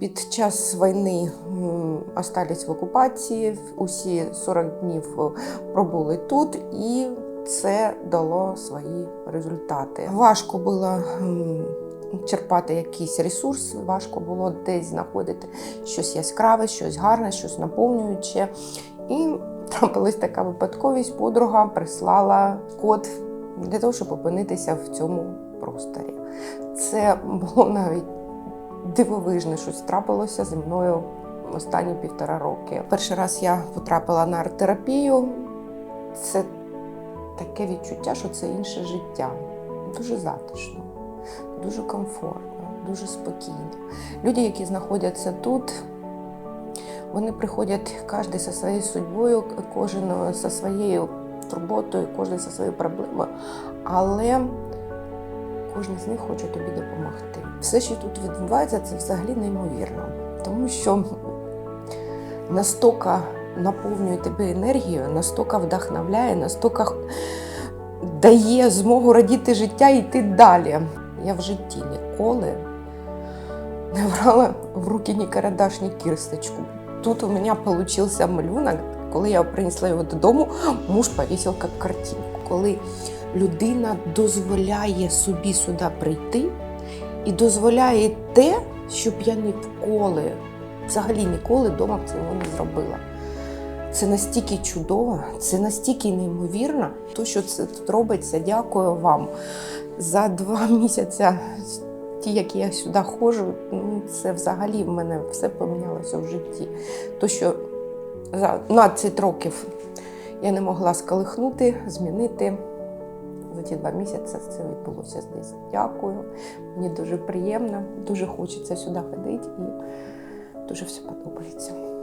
Під час війни остались в окупації, усі 40 днів е, пробули тут, і це дало свої результати. Важко було черпати якийсь ресурс, важко було десь знаходити щось яскраве, щось гарне, щось наповнююче. І трапилась така випадковість. Подруга прислала код для того, щоб опинитися в цьому просторі. Це було навіть дивовижне щось трапилося зі мною останні півтора роки. Перший раз я потрапила на арт-терапію. Це таке відчуття, що це інше життя. Дуже затишно, дуже комфортно, дуже спокійно. Люди, які знаходяться тут, вони приходять кожен зі своєю судьбою, кожен зі своєю турботою, кожен зі своєю проблемою. Але кожен з них хоче тобі допомогти. Все, що тут відбувається, це взагалі неймовірно, тому що настільки наповнює тебе енергією, настільки вдохновляє, настільки дає змогу радіти життя і йти далі. Я в житті ніколи не брала в руки ні карандаш, ні кірсточку. Тут у мене вийшов малюнок, коли я принесла його додому, муж повісив як картинку. Коли людина дозволяє собі сюди прийти і дозволяє те, щоб я ніколи, взагалі ніколи вдома цього не зробила. Це настільки чудово, це настільки неймовірно. То, що це тут робиться, дякую вам. За два місяці, ті, які я сюди ходжу, ну, це взагалі в мене все помінялося в житті. То, що за 12 років я не могла сколихнути, змінити. Ті два місяці це відбулося здесь. Дякую. Мені дуже приємно, дуже хочеться сюди ходити і дуже все подобається.